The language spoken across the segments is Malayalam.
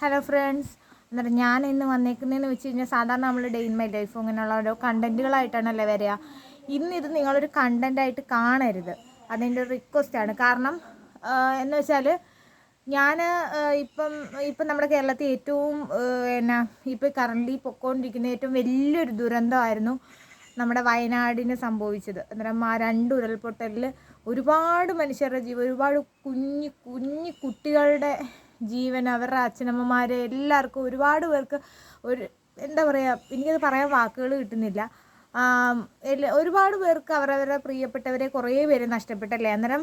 ഹലോ ഫ്രണ്ട്സ് എന്നിട്ട് ഞാൻ ഇന്ന് വന്നേക്കുന്നതെന്ന് വെച്ച് കഴിഞ്ഞാൽ സാധാരണ നമ്മൾ ഡേ ഇൻ മൈ ലൈഫ് അങ്ങനെയുള്ള ഓരോ കണ്ടന്റുകളായിട്ടാണല്ലേ വരിക. ഇന്നിത് നിങ്ങളൊരു കണ്ടന്റായിട്ട് കാണരുത്. അതിന്റെ ഒരു റിക്വസ്റ്റാണ് കാരണം എന്ന് വെച്ചാൽ ഞാൻ ഇപ്പം ഇപ്പം നമ്മുടെ കേരളത്തിൽ ഏറ്റവും എന്നാ ഇപ്പോൾ കറണ്ട്ലി പൊക്കോണ്ടിരിക്കുന്ന ഏറ്റവും വലിയൊരു ദുരന്തമായിരുന്നു നമ്മുടെ വയനാടിന് സംഭവിച്ചത്. അന്നേരം ആ രണ്ട് ഉരുൾപൊട്ടലിൽ ഒരുപാട് മനുഷ്യരുടെ ജീവൻ ഒരുപാട് കുഞ്ഞു കുഞ്ഞു കുട്ടികളുടെ ജീവൻ അവരുടെ അച്ഛനമ്മമാരെ എല്ലാവർക്കും ഒരുപാട് പേർക്ക് ഒരു എന്താ പറയുക എനിക്കത് പറയാൻ വാക്കുകൾ കിട്ടുന്നില്ല. ഒരുപാട് പേർക്ക് അവരവരുടെ പ്രിയപ്പെട്ടവരെ കുറേ പേര് നഷ്ടപ്പെട്ടല്ലേ? അന്നേരം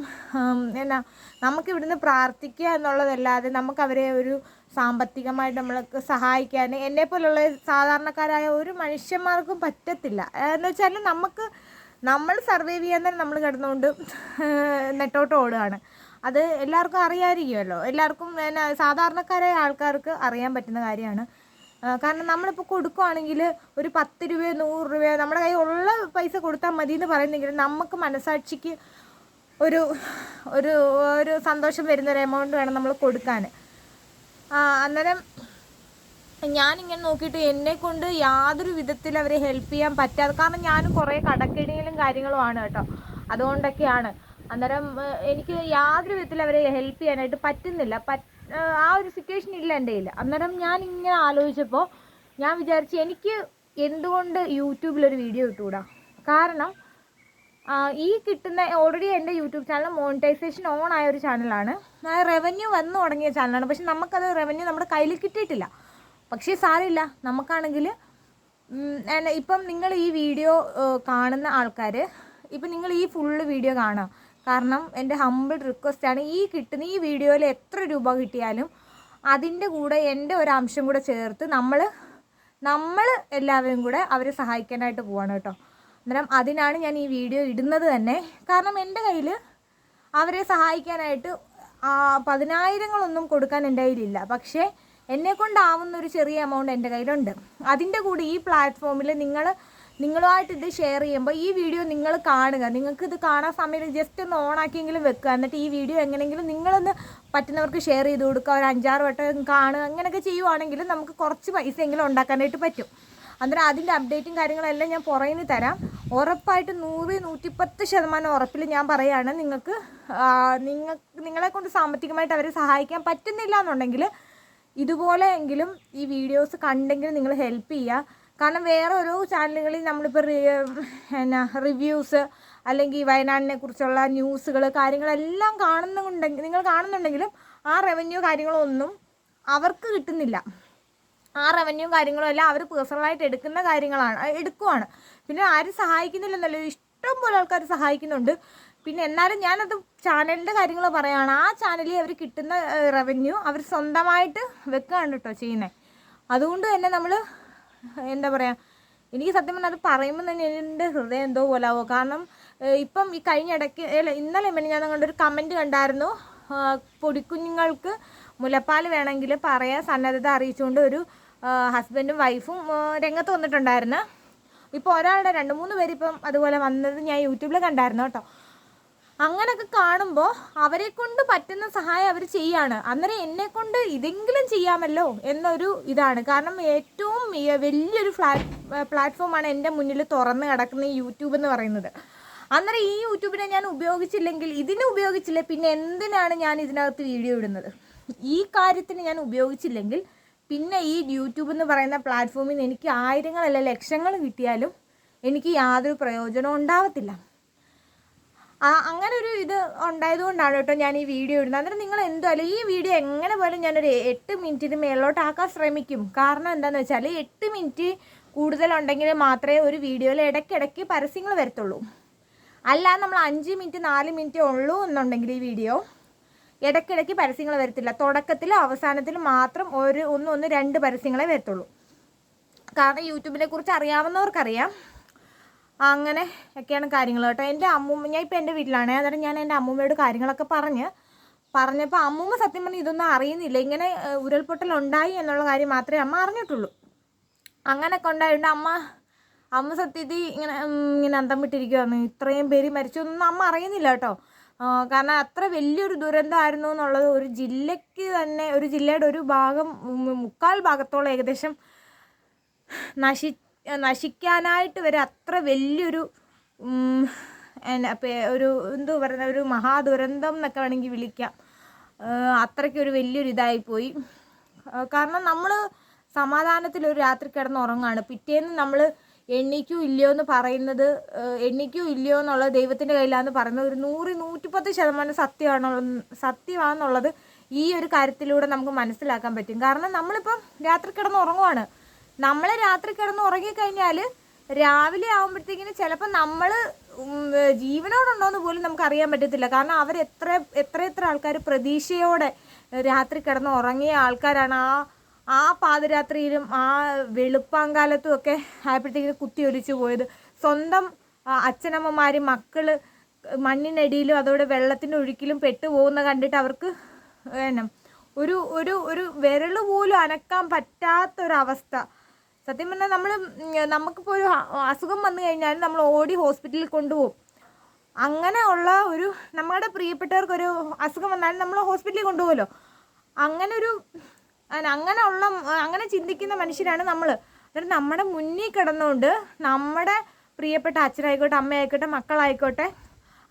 എന്നാ നമുക്ക് ഇവിടുന്ന് പ്രാർത്ഥിക്കുക എന്നുള്ളതല്ലാതെ നമുക്ക് അവരെ ഒരു സാമ്പത്തികമായിട്ട് നമ്മൾക്ക് സഹായിക്കാൻ എന്നെ പോലുള്ള സാധാരണക്കാരായ ഒരു മനുഷ്യന്മാർക്കും പറ്റത്തില്ല. എന്ന് വെച്ചാൽ നമുക്ക് നമ്മൾ സർവൈവ് ചെയ്യാൻ തന്നെ നമ്മൾ കിടന്നുകൊണ്ട് നെട്ടോട്ട് ഓടുകയാണ്. അത് എല്ലാവർക്കും അറിയാമായിരിക്കുമല്ലോ എല്ലാവർക്കും എന്നാ സാധാരണക്കാരായ ആൾക്കാർക്ക് അറിയാൻ പറ്റുന്ന കാര്യമാണ്. കാരണം നമ്മളിപ്പോൾ കൊടുക്കുവാണെങ്കിൽ ഒരു പത്ത് രൂപയോ നൂറ് രൂപയോ നമ്മുടെ കയ്യിൽ ഉള്ള പൈസ കൊടുത്താൽ മതി എന്ന് പറയുന്നെങ്കിൽ നമുക്ക് മനസാക്ഷിക്ക് ഒരു ഒരു ഒരു സന്തോഷം വരുന്നൊരു എമൗണ്ട് വേണം നമ്മൾ കൊടുക്കാൻ അന്നേരം ഞാനിങ്ങനെ നോക്കിയിട്ട് എന്നെ കൊണ്ട് യാതൊരു വിധത്തിൽ അവരെ ഹെൽപ്പ് ചെയ്യാൻ പറ്റാതെ കാരണം ഞാനും കുറേ കടക്കെണിയിലും കാര്യങ്ങളുമാണ് കേട്ടോ. അതുകൊണ്ടൊക്കെയാണ്. അന്നേരം എനിക്ക് യാതൊരു വിധത്തിൽ അവരെ ഹെൽപ്പ് ചെയ്യാനായിട്ട് പറ്റുന്നില്ല. ആ ഒരു സിറ്റുവേഷൻ ഇല്ല എന്റെ കയ്യിൽ അന്നേരം ഞാൻ ഇങ്ങനെ ആലോചിച്ചപ്പോൾ ഞാൻ വിചാരിച്ചു എനിക്ക് എന്തുകൊണ്ട് യൂട്യൂബിലൊരു വീഡിയോ ഇട്ടുകൂടാ കാരണം ഈ കിട്ടുന്ന ഓൾറെഡി എന്റെ യൂട്യൂബ് ചാനൽ മോണിറ്റൈസേഷൻ ഓൺ ആയ ഒരു ചാനലാണ് റവന്യൂ വന്നു തുടങ്ങിയ ചാനലാണ് പക്ഷെ നമുക്കത് റവന്യൂ നമ്മുടെ കയ്യിൽ കിട്ടിയിട്ടില്ല. പക്ഷേ സാരമില്ല. നമുക്കാണെങ്കിൽ ഇപ്പം നിങ്ങൾ ഈ വീഡിയോ കാണുന്ന ആൾക്കാർ ഇപ്പം നിങ്ങൾ ഈ ഫുള്ള് വീഡിയോ കാണാം കാരണം എന്റെ ഹമ്പിൾ റിക്വസ്റ്റാണ് ഈ കിട്ടുന്ന ഈ വീഡിയോയിൽ എത്ര രൂപ കിട്ടിയാലും അതിന്റെ കൂടെ എന്റെ ഒരു അംശം കൂടെ ചേർത്ത് നമ്മൾ നമ്മൾ എല്ലാവരും കൂടെ അവരെ സഹായിക്കാനായിട്ട് പോവാണ് കേട്ടോ. അന്നേരം അതിനാണ് ഞാൻ ഈ വീഡിയോ ഇടുന്നത് തന്നെ. കാരണം എന്റെ കയ്യിൽ അവരെ സഹായിക്കാനായിട്ട് പതിനായിരങ്ങളൊന്നും കൊടുക്കാൻ എന്റെ കയ്യിലില്ല. പക്ഷേ എന്നെ കൊണ്ടാവുന്ന ഒരു ചെറിയ എമൗണ്ട് എന്റെ കയ്യിലുണ്ട്. അതിന്റെ കൂടെ ഈ പ്ലാറ്റ്ഫോമിൽ നിങ്ങൾ നിങ്ങളുമായിട്ട് ഇത് ഷെയർ ചെയ്യുമ്പോൾ ഈ വീഡിയോ നിങ്ങൾ കാണുക. നിങ്ങൾക്ക് ഇത് കാണാൻ സമയത്ത് ജസ്റ്റ് ഒന്ന് ഓണാക്കിയെങ്കിലും വെക്കുക. എന്നിട്ട് ഈ വീഡിയോ എങ്ങനെയെങ്കിലും നിങ്ങളൊന്ന് പറ്റുന്നവർക്ക് ഷെയർ ചെയ്ത് കൊടുക്കുക. ഒരു അഞ്ചാറ് വട്ടം കാണുക. അങ്ങനെയൊക്കെ ചെയ്യുവാണെങ്കിൽ നമുക്ക് കുറച്ച് പൈസയെങ്കിലും ഉണ്ടാക്കാനായിട്ട് പറ്റും. അന്നേരം അതിന്റെ അപ്ഡേറ്റും കാര്യങ്ങളെല്ലാം ഞാൻ പുറകിന് തരാം. ഉറപ്പായിട്ട് നൂറ് നൂറ്റിപ്പത്ത് ശതമാനം ഉറപ്പിൽ ഞാൻ പറയുകയാണ്. നിങ്ങൾക്ക് നിങ്ങൾ നിങ്ങളെ കൊണ്ട് സാമ്പത്തികമായിട്ട് അവരെ സഹായിക്കാൻ പറ്റുന്നില്ല എന്നുണ്ടെങ്കിൽ ഇതുപോലെയെങ്കിലും ഈ വീഡിയോസ് കണ്ടെങ്കിൽ നിങ്ങൾ ഹെൽപ്പ് ചെയ്യുക. കാരണം വേറെ ഓരോ ചാനലുകളിൽ നമ്മളിപ്പോൾ എന്നാ റിവ്യൂസ് അല്ലെങ്കിൽ വയനാടിനെ കുറിച്ചുള്ള ന്യൂസുകൾ കാര്യങ്ങളെല്ലാം കാണുന്നുണ്ടെങ്കിൽ നിങ്ങൾ കാണുന്നുണ്ടെങ്കിലും ആ റവന്യൂ കാര്യങ്ങളൊന്നും അവർക്ക് കിട്ടുന്നില്ല. ആ റവന്യൂ കാര്യങ്ങളും എല്ലാം അവർ പേഴ്സണലായിട്ട് എടുക്കുന്ന കാര്യങ്ങളാണ് എടുക്കുവാണ്. പിന്നെ ആരും സഹായിക്കുന്നില്ലെന്നല്ല ഇഷ്ടം പോലെ ആൾക്കാർ സഹായിക്കുന്നുണ്ട്. പിന്നെ എന്നാലും ഞാനത് ചാനലിന്റെ കാര്യങ്ങൾ പറയുകയാണ് ആ ചാനലിൽ അവർ കിട്ടുന്ന റവന്യൂ അവർ സ്വന്തമായിട്ട് വെക്കുകയാണ് കേട്ടോ ചെയ്യുന്നത് അതുകൊണ്ട് തന്നെ നമ്മൾ എന്താ പറയുക എനിക്ക് സത്യം പറഞ്ഞാൽ അത് പറയുമ്പോൾ തന്നെ എന്റെ ഹൃദയം എന്തോ പോലാവോ. കാരണം ഇപ്പം ഈ കഴിഞ്ഞ ഇടയ്ക്ക് അല്ല ഇന്നലെ പിന്നെ ഞാൻ കണ്ടൊരു കമന്റ് കണ്ടായിരുന്നു. പൊടിക്കുഞ്ഞുങ്ങൾക്ക് മുലപ്പാൽ വേണമെങ്കിൽ പറയാൻ സന്നദ്ധത അറിയിച്ചുകൊണ്ട് ഒരു ഹസ്ബൻഡും വൈഫും രംഗത്ത് വന്നിട്ടുണ്ടായിരുന്നു. ഇപ്പോൾ ഒരാളുടെ രണ്ട് മൂന്ന് പേര് ഇപ്പം അതുപോലെ വന്നത് ഞാൻ യൂട്യൂബിൽ കണ്ടായിരുന്നു കേട്ടോ. അങ്ങനൊക്കെ കാണുമ്പോൾ അവരെ കൊണ്ട് പറ്റുന്ന സഹായം അവർ ചെയ്യാണ്. അന്നേരം എന്നെ കൊണ്ട് ഇതെങ്കിലും ചെയ്യാമല്ലോ എന്നൊരു ഇതാണ്. കാരണം ഏറ്റവും വലിയൊരു ഫ്ലാറ്റ് പ്ലാറ്റ്ഫോമാണ് എന്റെ മുന്നിൽ തുറന്ന് കിടക്കുന്ന യൂട്യൂബ് എന്ന് പറയുന്നത്. അന്നേരം ഈ യൂട്യൂബിനെ ഞാൻ ഉപയോഗിച്ചില്ലെങ്കിൽ ഇതിനെ ഉപയോഗിച്ചില്ല പിന്നെ എന്തിനാണ് ഞാൻ ഇതിനകത്ത് വീഡിയോ ഇടുന്നത്? ഈ കാര്യത്തിന് ഞാൻ ഉപയോഗിച്ചില്ലെങ്കിൽ പിന്നെ ഈ യൂട്യൂബ് എന്ന് പറയുന്ന പ്ലാറ്റ്ഫോമിൽ നിന്ന് എനിക്ക് ആയിരങ്ങളല്ല ലക്ഷങ്ങൾ കിട്ടിയാലും എനിക്ക് യാതൊരു പ്രയോജനവും ഉണ്ടാവത്തില്ല. ആ അങ്ങനെ ഒരു ഇത് ഉണ്ടായതുകൊണ്ടാണ് കേട്ടോ ഞാൻ ഈ വീഡിയോ ഇടുന്നത്. അന്നേരം നിങ്ങൾ എന്തായാലും ഈ വീഡിയോ എങ്ങനെ പോലും ഞാനൊരു എട്ട് മിനിറ്റിന് മേലോട്ടാക്കാൻ ശ്രമിക്കും. കാരണം എന്താണെന്ന് വെച്ചാൽ എട്ട് മിനിറ്റ് കൂടുതലുണ്ടെങ്കിൽ മാത്രമേ ഒരു വീഡിയോയിൽ ഇടയ്ക്കിടയ്ക്ക് പരസ്യങ്ങൾ വരത്തുള്ളൂ. അല്ലാതെ നമ്മൾ അഞ്ച് മിനിറ്റ് നാല് മിനിറ്റ് ഉള്ളൂ എന്നുണ്ടെങ്കിൽ ഈ വീഡിയോ ഇടയ്ക്കിടയ്ക്ക് പരസ്യങ്ങൾ വരത്തില്ല. തുടക്കത്തിലും അവസാനത്തിലും മാത്രം ഒരു ഒന്ന് ഒന്ന് രണ്ട് പരസ്യങ്ങളെ വരത്തുള്ളൂ. കാരണം യൂട്യൂബിനെ കുറിച്ച് അറിയാവുന്നവർക്കറിയാം. അങ്ങനെ ഒക്കെയാണ് കാര്യങ്ങൾ കേട്ടോ. എന്റെ അമ്മൂമ്മ ഞാൻ ഇപ്പോൾ എന്റെ വീട്ടിലാണ്. അന്നേരം ഞാൻ എന്റെ അമ്മൂമ്മയോട് കാര്യങ്ങളൊക്കെ പറഞ്ഞ്. പറഞ്ഞപ്പോൾ അമ്മൂമ്മ സത്യം പറഞ്ഞാൽ ഇതൊന്നും അറിയുന്നില്ല. ഇങ്ങനെ ഉരുൾപൊട്ടൽ ഉണ്ടായി എന്നുള്ള കാര്യം മാത്രമേ അമ്മ അറിഞ്ഞിട്ടുള്ളൂ. അങ്ങനെയൊക്കെ ഉണ്ടായതുകൊണ്ട് അമ്മ അമ്മ സത്യത്തിൽ ഇങ്ങനെ ഇങ്ങനെ അന്തം വിട്ടിരിക്കുവാണ്. ഇത്രയും പേര് മരിച്ചു എന്നൊന്നും അമ്മ അറിയുന്നില്ല കേട്ടോ. കാരണം അത്ര വലിയൊരു ദുരന്തമായിരുന്നു എന്നുള്ളത് ഒരു ജില്ലയ്ക്ക് തന്നെ ഒരു ജില്ലയുടെ ഒരു ഭാഗം മുക്കാൽ ഭാഗത്തോളം ഏകദേശം നശി നശിക്കാനായിട്ട് വരെ അത്ര വലിയൊരു ഒരു എന്തോ പറയുന്ന ഒരു മഹാദുരന്തം എന്നൊക്കെ വേണമെങ്കിൽ വിളിക്കാം. അത്രയ്ക്ക് ഒരു വലിയൊരു ഇതായിപ്പോയി പോയി. കാരണം നമ്മൾ സമാധാനത്തിൽ ഒരു രാത്രി കിടന്ന് ഉറങ്ങാണ്. പിറ്റേന്ന് നമ്മൾ എണ്ണിക്കൂ ഇല്ലയോ എന്ന് പറയുന്നത് എണ്ണിക്കൂ ഇല്ലയോ എന്നുള്ളത് ദൈവത്തിന്റെ കയ്യിലാന്ന് പറയുന്നത് ഒരു നൂറ് നൂറ്റിപ്പത്ത് ശതമാനം സത്യമാണോ സത്യമാണെന്നുള്ളത് ഈ ഒരു കാര്യത്തിലൂടെ നമുക്ക് മനസ്സിലാക്കാൻ പറ്റും. കാരണം നമ്മളിപ്പം രാത്രി കിടന്ന് ഉറങ്ങുവാണ്. നമ്മൾ രാത്രി കിടന്ന് ഉറങ്ങിക്കഴിഞ്ഞാൽ രാവിലെ ആകുമ്പോഴത്തേക്കിന് ചിലപ്പോൾ നമ്മൾ ജീവനോടുണ്ടോയെന്ന് പോലും നമുക്ക് അറിയാൻ പറ്റത്തില്ല. കാരണം അവർ എത്ര എത്ര എത്ര ആൾക്കാർ പ്രതീക്ഷയോടെ രാത്രി കിടന്ന് ഉറങ്ങിയ ആൾക്കാരാണ്. ആ ആ പാതിരാത്രിയിലും ആ വെളുപ്പാങ്കാലത്തും ഒക്കെ ആയപ്പോഴത്തേക്കിന് കുത്തിയൊലിച്ചു പോയത്. സ്വന്തം അച്ഛനമ്മമാർ മക്കൾ മണ്ണിനടിയിലും അതോടെ വെള്ളത്തിന്റെ ഒഴുക്കിലും പെട്ടുപോകുന്ന കണ്ടിട്ട് അവർക്ക് എന്നാ ഒരു ഒരു ഒരു വിരൽ പോലും അനക്കാൻ പറ്റാത്തൊരവസ്ഥ. സത്യം പറഞ്ഞാൽ നമ്മൾ നമുക്കിപ്പോൾ ഒരു അസുഖം വന്നു കഴിഞ്ഞാൽ നമ്മൾ ഓടി ഹോസ്പിറ്റലിൽ കൊണ്ടുപോകും. അങ്ങനെ ഉള്ള ഒരു നമ്മുടെ പ്രിയപ്പെട്ടവർക്കൊരു അസുഖം വന്നാലും നമ്മൾ ഹോസ്പിറ്റലിൽ കൊണ്ടുപോകുമല്ലോ അങ്ങനെ ഒരു അങ്ങനെ ഉള്ള അങ്ങനെ ചിന്തിക്കുന്ന മനുഷ്യരാണ് നമ്മൾ അതായത് നമ്മുടെ മുന്നിൽ കിടന്നുകൊണ്ട് നമ്മുടെ പ്രിയപ്പെട്ട അച്ഛനായിക്കോട്ടെ അമ്മയായിക്കോട്ടെ മക്കളായിക്കോട്ടെ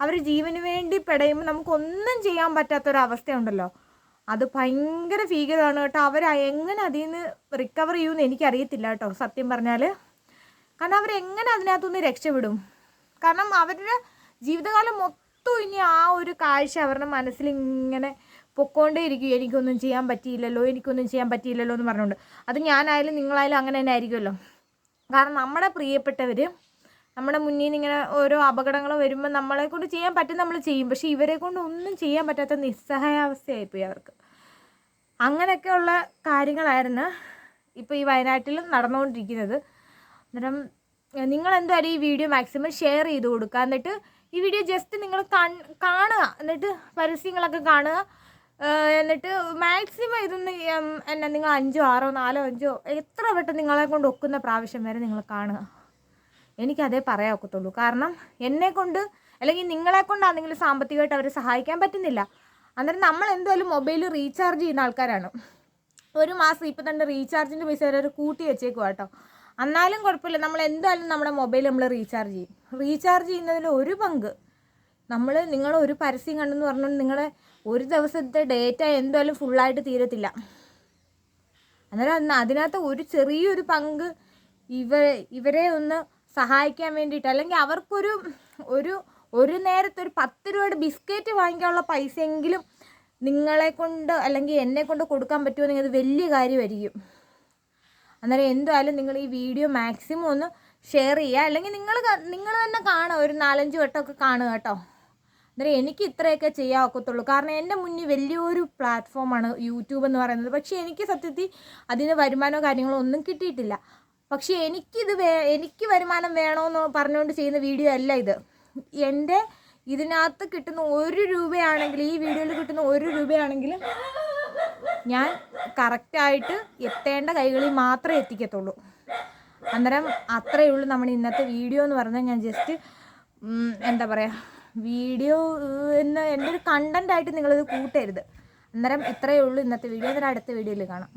അവർ ജീവന് വേണ്ടി പെടയുമ്പോൾ നമുക്കൊന്നും ചെയ്യാൻ പറ്റാത്തൊരവസ്ഥയുണ്ടല്ലോ. അത് ഭയങ്കര ഭീകരമാണ് കേട്ടോ. അവർ എങ്ങനെ അതിൽ നിന്ന് റിക്കവർ ചെയ്യുമെന്ന് എനിക്കറിയത്തില്ല കേട്ടോ സത്യം പറഞ്ഞാൽ കാരണം അവരെങ്ങനെ അതിനകത്തുനിന്ന് രക്ഷപ്പെടും? കാരണം അവരുടെ ജീവിതകാലം മൊത്തം ഇനി ആ ഒരു കാഴ്ച അവരുടെ മനസ്സിൽ ഇങ്ങനെ പൊക്കോണ്ടേ ഇരിക്കും എനിക്കൊന്നും ചെയ്യാൻ പറ്റിയില്ലല്ലോ എനിക്കൊന്നും ചെയ്യാൻ പറ്റിയില്ലല്ലോ എന്ന് പറഞ്ഞുകൊണ്ട് അത് ഞാനായാലും നിങ്ങളായാലും അങ്ങനെ തന്നെ ആയിരിക്കുമല്ലോ. കാരണം നമ്മുടെ പ്രിയപ്പെട്ടവർ നമ്മുടെ മുന്നിൽ നിന്ന് ഇങ്ങനെ ഓരോ അപകടങ്ങൾ വരുമ്പോൾ നമ്മളെ കൊണ്ട് ചെയ്യാൻ പറ്റും നമ്മൾ ചെയ്യും. പക്ഷേ ഇവരെ കൊണ്ട് ഒന്നും ചെയ്യാൻ പറ്റാത്ത നിസ്സഹായാവസ്ഥയായിപ്പോയി അവർക്ക്. അങ്ങനെയൊക്കെയുള്ള കാര്യങ്ങളായിരുന്നു ഇപ്പോൾ ഈ വയനാട്ടിൽ നടന്നുകൊണ്ടിരിക്കുന്നത്. അന്നേരം നിങ്ങൾ എന്തായാലും ഈ വീഡിയോ മാക്സിമം ഷെയർ ചെയ്ത് കൊടുക്കുക. എന്നിട്ട് ഈ വീഡിയോ ജസ്റ്റ് നിങ്ങൾ കാണുക. എന്നിട്ട് പരസ്യങ്ങളൊക്കെ കാണുക. എന്നിട്ട് മാക്സിമം ഇതൊന്ന് എന്നാ നിങ്ങൾ അഞ്ചോ ആറോ നാലോ അഞ്ചോ എത്ര വട്ടം നിങ്ങളെ കൊണ്ട് ഒക്കുന്ന പ്രാവശ്യം വരെ നിങ്ങൾ കാണുക. എനിക്കതേ പറയാൻ ഒക്കത്തുള്ളൂ. കാരണം എന്നെ കൊണ്ട് അല്ലെങ്കിൽ നിങ്ങളെ കൊണ്ടാണെങ്കിലും സാമ്പത്തികമായിട്ട് അവരെ സഹായിക്കാൻ പറ്റുന്നില്ല. അന്നേരം നമ്മൾ എന്തായാലും മൊബൈൽ റീചാർജ് ചെയ്യുന്ന ആൾക്കാരാണ്. ഒരു മാസം ഇപ്പം തന്നെ റീചാർജിന്റെ പൈസ വരെ കൂട്ടി വെച്ചേക്കുക കേട്ടോ. എന്നാലും കുഴപ്പമില്ല. നമ്മൾ എന്തായാലും നമ്മുടെ മൊബൈൽ നമ്മൾ റീചാർജ് ചെയ്യും. റീചാർജ് ചെയ്യുന്നതിൽ ഒരു പങ്ക്. നമ്മൾ നിങ്ങൾ ഒരു പരസ്യം കണ്ടെന്ന് പറഞ്ഞുകൊണ്ട് നിങ്ങളെ ഒരു ദിവസത്തെ ഡേറ്റ എന്തായാലും ഫുള്ളായിട്ട് തീരത്തില്ല. അന്നേരം അന്ന് അതിനകത്ത് ഒരു ചെറിയൊരു പങ്ക് ഇവ ഇവരെ ഒന്ന് സഹായിക്കാൻ വേണ്ടിയിട്ട് അല്ലെങ്കിൽ അവർക്കൊരു ഒരു ഒരു നേരത്തെ ഒരു പത്ത് രൂപയുടെ ബിസ്ക്കറ്റ് വാങ്ങിക്കാനുള്ള പൈസയെങ്കിലും നിങ്ങളെ കൊണ്ട് അല്ലെങ്കിൽ എന്നെ കൊണ്ട് കൊടുക്കാൻ പറ്റുമോ അത് വലിയ കാര്യമായിരിക്കും. അന്നേരം എന്തായാലും നിങ്ങൾ ഈ വീഡിയോ മാക്സിമം ഒന്ന് ഷെയർ ചെയ്യുക. അല്ലെങ്കിൽ നിങ്ങൾ നിങ്ങൾ തന്നെ കാണുക. ഒരു നാലഞ്ച് വട്ടമൊക്കെ കാണുക കേട്ടോ. അന്നേരം എനിക്ക് ഇത്രയൊക്കെ ചെയ്യാൻ ഒക്കത്തുള്ളൂ. കാരണം എന്റെ മുന്നിൽ വലിയൊരു പ്ലാറ്റ്ഫോമാണ് യൂട്യൂബ് എന്ന് പറയുന്നത്. പക്ഷേ എനിക്ക് സത്യത്തിൽ അതിന് വരുമാനമോ കാര്യങ്ങളോ ഒന്നും കിട്ടിയിട്ടില്ല. പക്ഷേ എനിക്കിത് വേ എനിക്ക് വരുമാനം വേണമെന്ന് പറഞ്ഞുകൊണ്ട് ചെയ്യുന്ന വീഡിയോ അല്ല ഇത്. എന്റെ ഇതിനകത്ത് കിട്ടുന്ന ഒരു രൂപയാണെങ്കിൽ ഈ വീഡിയോയിൽ കിട്ടുന്ന ഒരു രൂപയാണെങ്കിലും ഞാൻ കറക്റ്റായിട്ട് എത്തേണ്ട കൈകളിൽ മാത്രമേ എത്തിക്കത്തുള്ളൂ. അന്നേരം അത്രയേ ഉള്ളൂ നമ്മുടെ ഇന്നത്തെ വീഡിയോ എന്ന് പറഞ്ഞാൽ ഞാൻ ജസ്റ്റ് എന്താ പറയുക വീഡിയോ എന്ന് എന്റെ ഒരു കണ്ടന്റായിട്ട് നിങ്ങളിത് കൂട്ടരുത്. അന്നേരം ഇത്രയേ ഉള്ളൂ ഇന്നത്തെ വീഡിയോ. അന്നേരം അടുത്ത വീഡിയോയിൽ കാണാം.